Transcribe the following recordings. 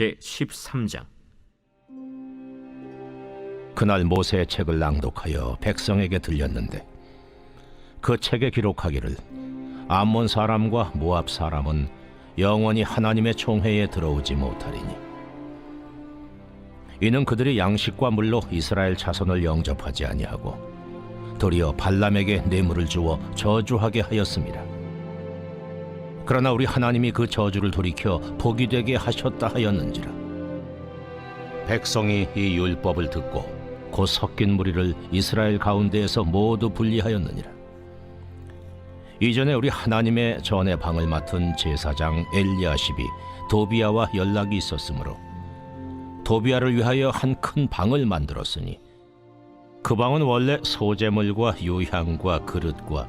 제 13장 그날 모세의 책을 낭독하여 백성에게 들렸는데 그 책에 기록하기를 암몬 사람과 모압 사람은 영원히 하나님의 총회에 들어오지 못하리니 이는 그들이 양식과 물로 이스라엘 자손을 영접하지 아니하고 도리어 발람에게 뇌물을 주어 저주하게 하였습니다. 그러나 우리 하나님이 그 저주를 돌이켜 복이 되게 하셨다 하였는지라 백성이 이 율법을 듣고 곧 섞인 무리를 이스라엘 가운데에서 모두 분리하였느니라. 이전에 우리 하나님의 전의 방을 맡은 제사장 엘리야십이 도비아와 연락이 있었으므로 도비아를 위하여 한 큰 방을 만들었으니 그 방은 원래 소재물과 유향과 그릇과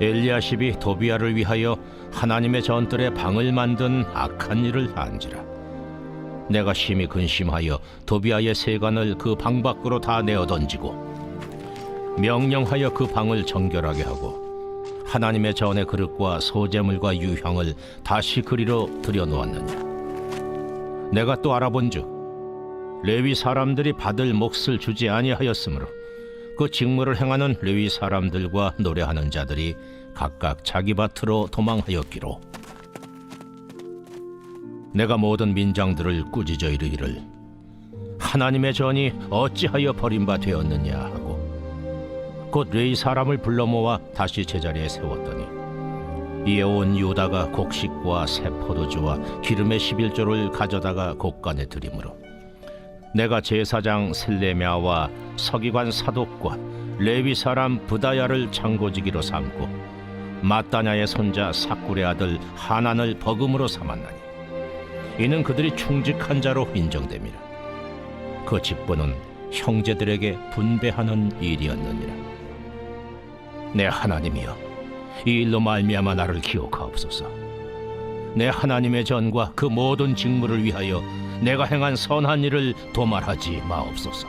엘리야십이 도비아를 위하여 하나님의 전뜰에 방을 만든 악한 일을 한지라. 내가 심히 근심하여 도비아의 세관을 그 방 밖으로 다 내어 던지고 명령하여 그 방을 정결하게 하고 하나님의 전의 그릇과 소재물과 유향을 다시 그리로 들여놓았느냐 내가 또 알아본즉 레위 사람들이 받을 몫을 주지 아니하였으므로 그 직무를 행하는 레위 사람들과 노래하는 자들이 각각 자기 밭으로 도망하였기로. 내가 모든 민장들을 꾸짖어 이르기를 하나님의 전이 어찌하여 버림바 되었느냐 하고 곧 레이 사람을 불러 모아 다시 제자리에 세웠더니 이에 온 유다가 곡식과 새 포도주와 기름의 11조를 가져다가 곡간에 들이므로 내가 제사장 셀레미아와 서기관 사독과 레위 사람 부다야를 창고지기로 삼고 마따냐의 손자 사꿀의 아들 하난을 버금으로 삼았나니 이는 그들이 충직한 자로 인정됨이라 그 직분은 형제들에게 분배하는 일이었느니라. 내 하나님이여 이 일로 말미암아 나를 기억하옵소서. 내 하나님의 전과 그 모든 직무를 위하여 내가 행한 선한 일을 도말하지 마옵소서.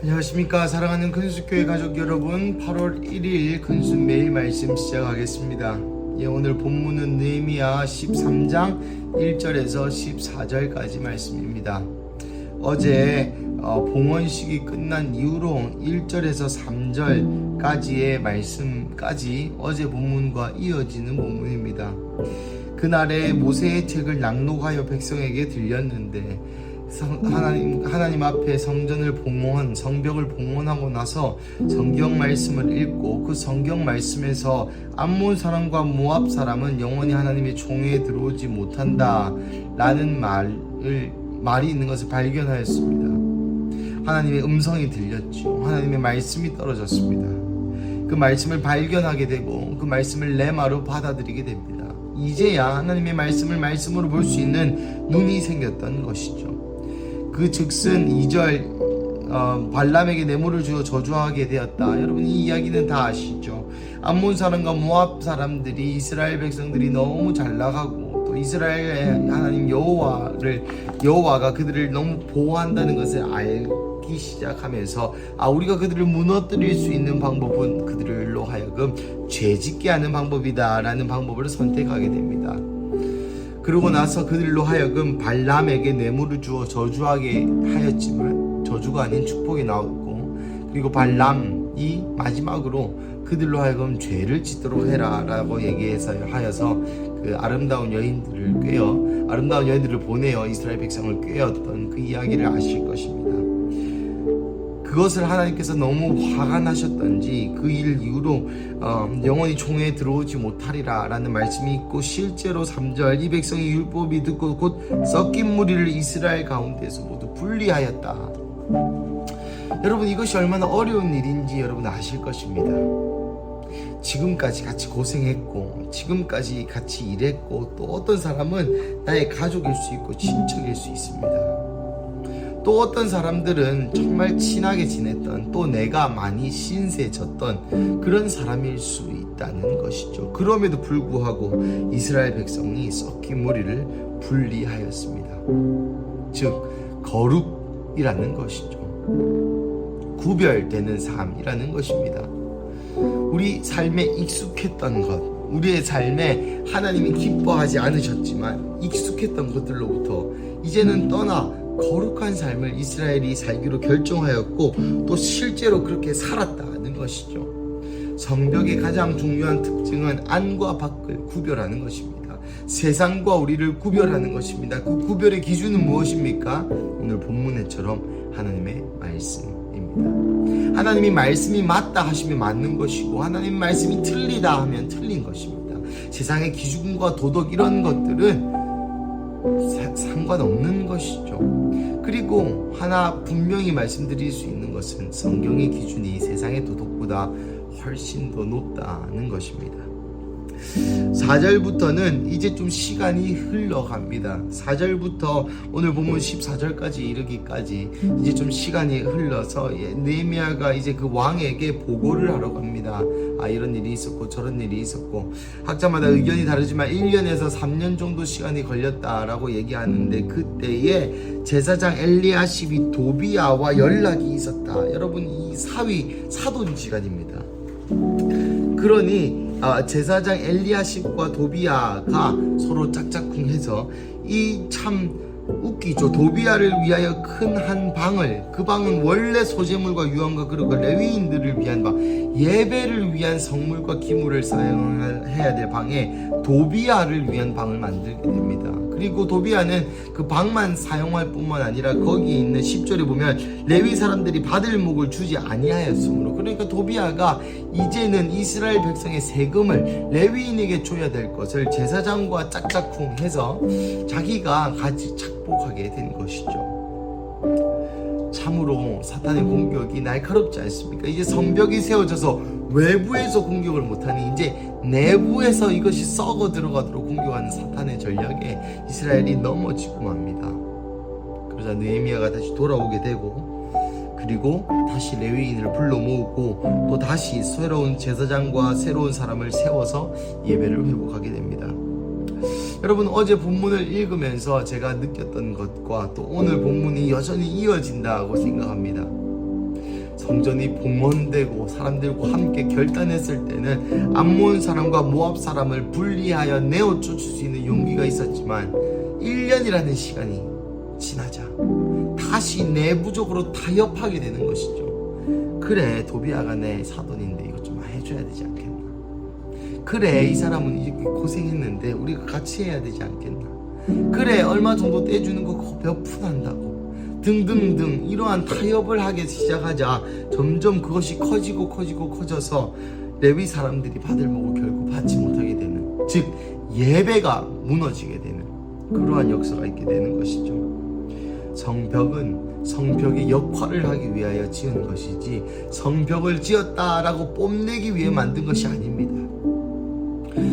안녕하십니까. 사랑하는 근수교회 가족 여러분 8월 1일 근수 매일 말씀 시작하겠습니다. 예, 오늘 본문은 느헤미야 13장 1절에서 14절까지 말씀입니다. 어제 어, 봉헌식이 끝난 이후로 1절에서 3절까지의 말씀까지 어제 본문과 이어지는 본문입니다 그날에 모세의 책을 낭독하여 백성에게 들렸는데 성, 하나님 하나님 앞에 성전을 봉헌 성벽을 봉헌하고 나서 성경 말씀을 읽고 그 성경 말씀에서 암몬 사람과 모압 사람은 영원히 하나님의 총회에 들어오지 못한다 라는 말을 말이 있는 것을 발견하였습니다. 하나님의 음성이 들렸죠. 하나님의 말씀이 떨어졌습니다. 그 말씀을 발견하게 되고 그 말씀을 레마로 받아들이게 됩니다. 이제야 하나님의 말씀을 말씀으로 볼 수 있는 눈이 생겼던 것이죠. 그 즉슨 2절 어, 발람에게 뇌물을 주어 저주하게 되었다. 여러분 이 이야기는 다 아시죠? 암몬 사람과 모압 사람들이 이스라엘 백성들이 너무 잘 나가고 또 이스라엘의 하나님 여호와를 여호와가 그들을 너무 보호한다는 것을 알 기 시작하면서 아 우리가 그들을 무너뜨릴 수 있는 방법은 그들로 하여금 죄짓게 하는 방법이다라는 방법을 선택하게 됩니다. 그러고 나서 그들로 하여금 발람에게 뇌물을 주어 저주하게 하였지만 저주가 아닌 축복이 나왔고 그리고 발람이 마지막으로 그들로 하여금 죄를 짓도록 해라라고 얘기해서 하여서 그 아름다운 여인들을 꿰어 아름다운 여인들을 보내어 이스라엘 백성을 꿰었던 그 이야기를 아실 것입니다. 그것을 하나님께서 너무 화가 나셨던지 그 일 이후로 어, 영원히 총회에 들어오지 못하리라 라는 말씀이 있고 실제로 3절 이 백성이 율법이 듣고 곧 섞인 무리를 이스라엘 가운데서 모두 분리하였다. 여러분 이것이 얼마나 어려운 일인지 여러분 아실 것입니다. 지금까지 같이 고생했고 지금까지 같이 일했고 또 어떤 사람은 나의 가족일 수 있고 친척일 수 있습니다 또 어떤 사람들은 정말 친하게 지냈던 또 내가 많이 신세졌던 그런 사람일 수 있다는 것이죠. 그럼에도 불구하고 이스라엘 백성이 섞인 무리를 분리하였습니다. 즉 거룩이라는 것이죠. 구별되는 삶이라는 것입니다. 우리 삶에 익숙했던 것, 우리의 삶에 하나님이 기뻐하지 않으셨지만 익숙했던 것들로부터 이제는 떠나 거룩한 삶을 이스라엘이 살기로 결정하였고 또 실제로 그렇게 살았다는 것이죠. 성벽의 가장 중요한 특징은 안과 밖을 구별하는 것입니다. 세상과 우리를 구별하는 것입니다. 그 구별의 기준은 무엇입니까? 오늘 본문에처럼 하나님의 말씀입니다. 하나님이 말씀이 맞다 하시면 맞는 것이고 하나님 말씀이 틀리다 하면 틀린 것입니다. 세상의 기준과 도덕 이런 것들은 사- 상관없는 것이죠. 그리고 하나 분명히 말씀드릴 수 있는 것은 성경의 기준이 세상의 도덕보다 훨씬 더 높다는 것입니다. 4절부터는 이제 좀 시간이 흘러갑니다. 4절부터 오늘 보면 14절까지 이르기까지 이제 좀 시간이 흘러서 예, 네미야가 이제 그 왕에게 보고를 하러 갑니다. 아 이런 일이 있었고 저런 일이 있었고 학자마다 의견이 다르지만 1년에서 3년 정도 시간이 걸렸다라고 얘기하는데 그때에 제사장 엘리야십이 도비야와 연락이 있었다. 여러분 이 사위 사돈지간입니다. 그러니 아, 제사장 엘리야십과 도비야가 서로 짝짝꿍해서 이 참 웃기죠. 도비야를 위하여 큰 한 방을 그 방은 원래 소재물과 유황과 그리고 레위인들을 위한 방 예배를 위한 성물과 기물을 사용해야 될 방에 도비야를 위한 방을 만들게 됩니다. 그리고 도비야는 그 방만 사용할 뿐만 아니라 거기 있는 10절에 보면 레위 사람들이 받을 목을 주지 아니하였으므로 그러니까 도비야가 이제는 이스라엘 백성의 세금을 레위인에게 줘야 될 것을 제사장과 짝짝꿍 해서 자기가 같이 착복하게 된 것이죠. 참으로 사탄의 공격이 날카롭지 않습니까? 이제 성벽이 세워져서 외부에서 공격을 못하니 이제 내부에서 이것이 썩어 들어가도록 공격하는 사탄의 전략에 이스라엘이 넘어지고 맙니다. 그러자 느헤미야가 다시 돌아오게 되고 그리고 다시 레위인을 불러 모으고 또 다시 새로운 제사장과 새로운 사람을 세워서 예배를 회복하게 됩니다. 여러분 어제 본문을 읽으면서 제가 느꼈던 것과 또 오늘 본문이 여전히 이어진다고 생각합니다. 성전이 봉헌되고 사람들과 함께 결단했을 때는 암몬 사람과 모압 사람을 분리하여 내어 쫓을 수 있는 용기가 있었지만 1년이라는 시간이 지나자 다시 내부적으로 타협하게 되는 것이죠. 그래 도비아가 내 사돈인데 이것 좀 해줘야 되지 않겠나? 그래 이 사람은 이렇게 고생했는데 우리가 같이 해야 되지 않겠나? 그래 얼마 정도 떼주는 거 그거 몇 푼 한다고 등등등 이러한 타협을 하기 시작하자 점점 그것이 커지고 커지고 커져서 레위 사람들이 받을 목을 결국 받지 못하게 되는 즉 예배가 무너지게 되는 그러한 역사가 있게 되는 것이죠. 성벽은 성벽의 역할을 하기 위하여 지은 것이지 성벽을 지었다라고 뽐내기 위해 만든 것이 아닙니다.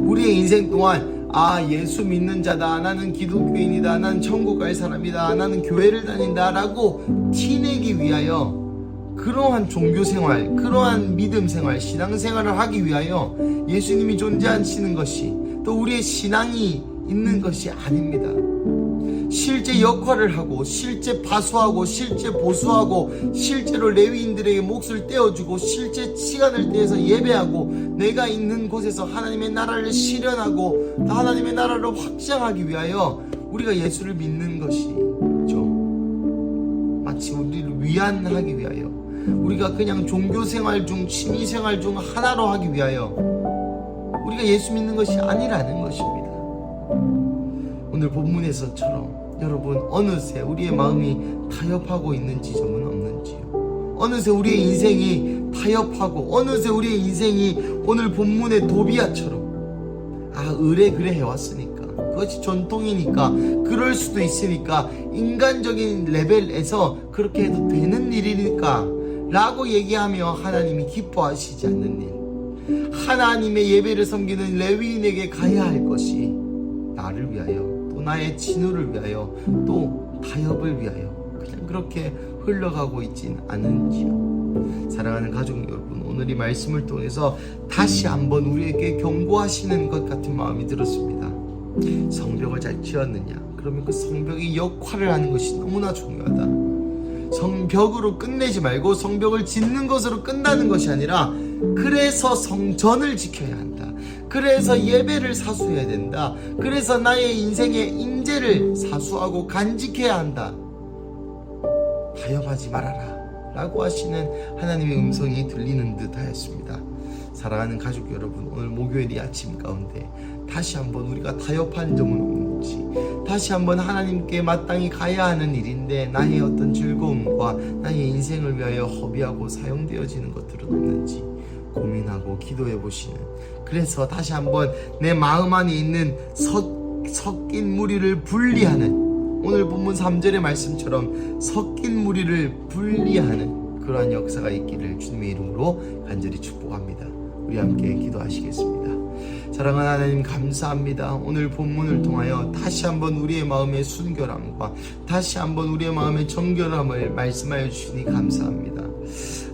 우리의 인생 동안 아 예수 믿는 자다. 나는 기독교인이다. 나는 천국 갈 사람이다. 나는 교회를 다닌다 라고 티내기 위하여 그러한 종교 생활 그러한 믿음 생활 신앙 생활을 하기 위하여 예수님이 존재하시는 것이 또 우리의 신앙이 있는 것이 아닙니다. 실제 역할을 하고 실제 파수하고 실제 보수하고 실제로 레위인들에게 몫을 떼어주고 실제 시간을 떼서 예배하고 내가 있는 곳에서 하나님의 나라를 실현하고 또 하나님의 나라를 확장하기 위하여 우리가 예수를 믿는 것이죠. 마치 우리를 위안하기 위하여 우리가 그냥 종교 생활 중 취미 생활 중 하나로 하기 위하여 우리가 예수 믿는 것이 아니라는 것입니다. 오늘 본문에서처럼 여러분 어느새 우리의 마음이 타협하고 있는 지점은 없는지요? 어느새 우리의 인생이 타협하고 어느새 우리의 인생이 오늘 본문의 도비아처럼 아 의뢰 그래 해왔으니까 그것이 전통이니까 그럴 수도 있으니까 인간적인 레벨에서 그렇게 해도 되는 일이니까 라고 얘기하며 하나님이 기뻐하시지 않는 일 하나님의 예배를 섬기는 레위인에게 가야 할 것이 나를 위하여 또 나의 진우를 위하여 또 타협을 위하여 그냥 그렇게 흘러가고 있진 않은지요. 사랑하는 가족 여러분, 오늘 이 말씀을 통해서 다시 한번 우리에게 경고하시는 것 같은 마음이 들었습니다. 성벽을 잘 지었느냐? 그러면 그 성벽이 역할을 하는 것이 너무나 중요하다. 성벽으로 끝내지 말고 성벽을 짓는 것으로 끝나는 것이 아니라 그래서 성전을 지켜야 한다. 그래서 예배를 사수해야 된다. 그래서 나의 인생의 인재를 사수하고 간직해야 한다. 타협하지 말아라. 라고 하시는 하나님의 음성이 들리는 듯 하였습니다. 사랑하는 가족 여러분, 오늘 목요일이 아침 가운데 다시 한번 우리가 타협한 점은 없는지, 다시 한번 하나님께 마땅히 가야 하는 일인데 나의 어떤 즐거움과 나의 인생을 위하여 허비하고 사용되어지는 것들은 없는지 고민하고 기도해 보시는 그래서 다시 한번 내 마음 안에 있는 섞, 섞인 무리를 분리하는 오늘 본문 3절의 말씀처럼 섞인 무리를 분리하는 그러한 역사가 있기를 주님의 이름으로 간절히 축복합니다. 우리 함께 기도하시겠습니다. 사랑하는 하나님 감사합니다. 오늘 본문을 통하여 다시 한번 우리의 마음의 순결함과 다시 한번 우리의 마음의 정결함을 말씀하여 주시니 감사합니다.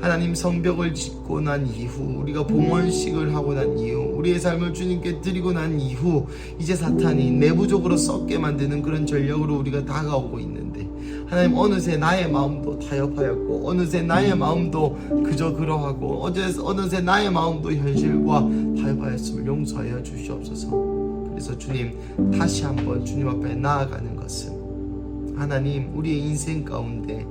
하나님 성벽을 짓고 난 이후 우리가 봉헌식을 하고 난 이후 우리의 삶을 주님께 드리고 난 이후 이제 사탄이 내부적으로 썩게 만드는 그런 전략으로 우리가 다가오고 있는데 하나님 어느새 나의 마음도 타협하였고 어느새 나의 마음도 그저 그러하고 어제 어느새 나의 마음도 현실과 타협하였음을 용서하여 주시옵소서. 그래서 주님 다시 한번 주님 앞에 나아가는 것은 하나님 우리의 인생 가운데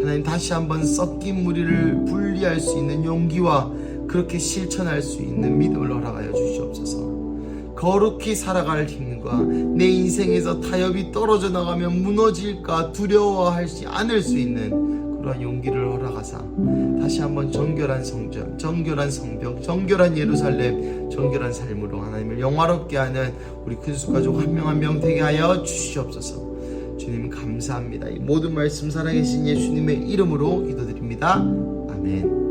하나님 다시 한번 섞인 무리를 분리할 수 있는 용기와 그렇게 실천할 수 있는 믿음을 허락하여 주시옵소서. 거룩히 살아갈 힘과 내 인생에서 타협이 떨어져 나가면 무너질까 두려워하지 않을 수 있는 그러한 용기를 허락하사 다시 한번 정결한 성전, 정결한 성벽, 정결한 예루살렘, 정결한 삶으로 하나님을 영화롭게 하는 우리 큰수 가족 한 명 한 명 되게 하여 주시옵소서. 주님 감사합니다. 이 모든 말씀 살아계신 예수님의 이름으로 기도드립니다. 아멘.